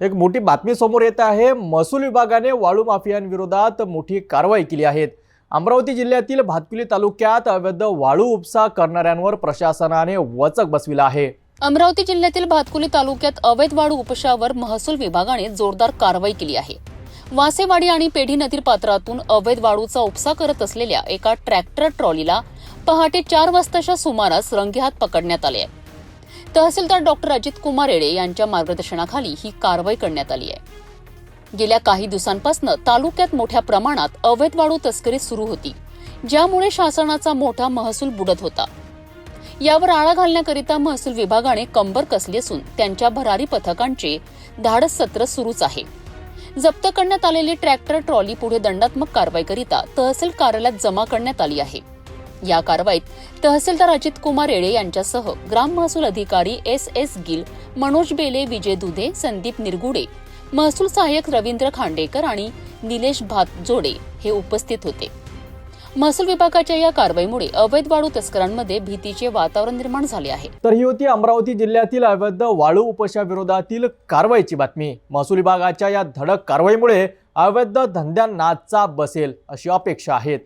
एक मोठी बातमी समोर येत आहे. महसूल विभागाने वाळू माफियांविरोधात मोठी कारवाई केली आहे. अमरावती जिल्ह्यातील भातकुली तालुक्यात अवैध वाळू उपसा करणाऱ्यांवर प्रशासनाने वचक बसविला आहे. अमरावती जिल्ह्यातील भातकुली तालुक्यात अवैध वाळू उपशावर महसूल विभागाने जोरदार कारवाई केली आहे. वासेवाडी आणि पेढी नदी पात्रातून अवैध वाळूचा उपसा करत असलेल्या एका ट्रॅक्टर ट्रॉलीला पहाटे चार वाजताच्या सुमारास रंगेहात पकडण्यात आले आहे. तहसीलदार डॉक्टर अजित कुमार येडे यांच्या मार्गदर्शनाखाली ही कारवाई करण्यात आली आहे. गेल्या काही दिवसांपासून तालुक्यात मोठ्या प्रमाणात अवैध वाळू तस्करी सुरू होती ज्यामुळे शासनाचा मोठा महसूल बुडत होता. यावर आळा घालण्याकरिता महसूल विभागाने कंबर कसली असून त्यांच्या भरारी पथकांचे धाडस सत्र सुरूच आहे. जप्त करण्यात आलेली ट्रॅक्टर ट्रॉली पुढे दंडात्मक कारवाईकरिता तहसील कार्यालयात जमा करण्यात आली आहे. या कारवाईत तहसीलदार अजित कुमार येडे यांच्यासह ग्राम महसूल अधिकारी एस एस गिल मनोज बेले विजय दुधे संदीप निरगुडे महसूल सहाय्यक रवींद्र खांडेकर आणि निलेश भातजोडे हे उपस्थित होते. महसूल विभागाच्या या कारवाईमुळे अवैध वाळू तस्करांमध्ये भीतीचे वातावरण निर्माण झाले आहे. तर ही होती अमरावती जिल्ह्यातील अवैध वाळू उपशाविरोधातील कारवाईची बातमी. महसूल विभागाच्या या धडक कारवाईमुळे अवैध धंद्यांना चाप बसेल अशी अपेक्षा आहेत.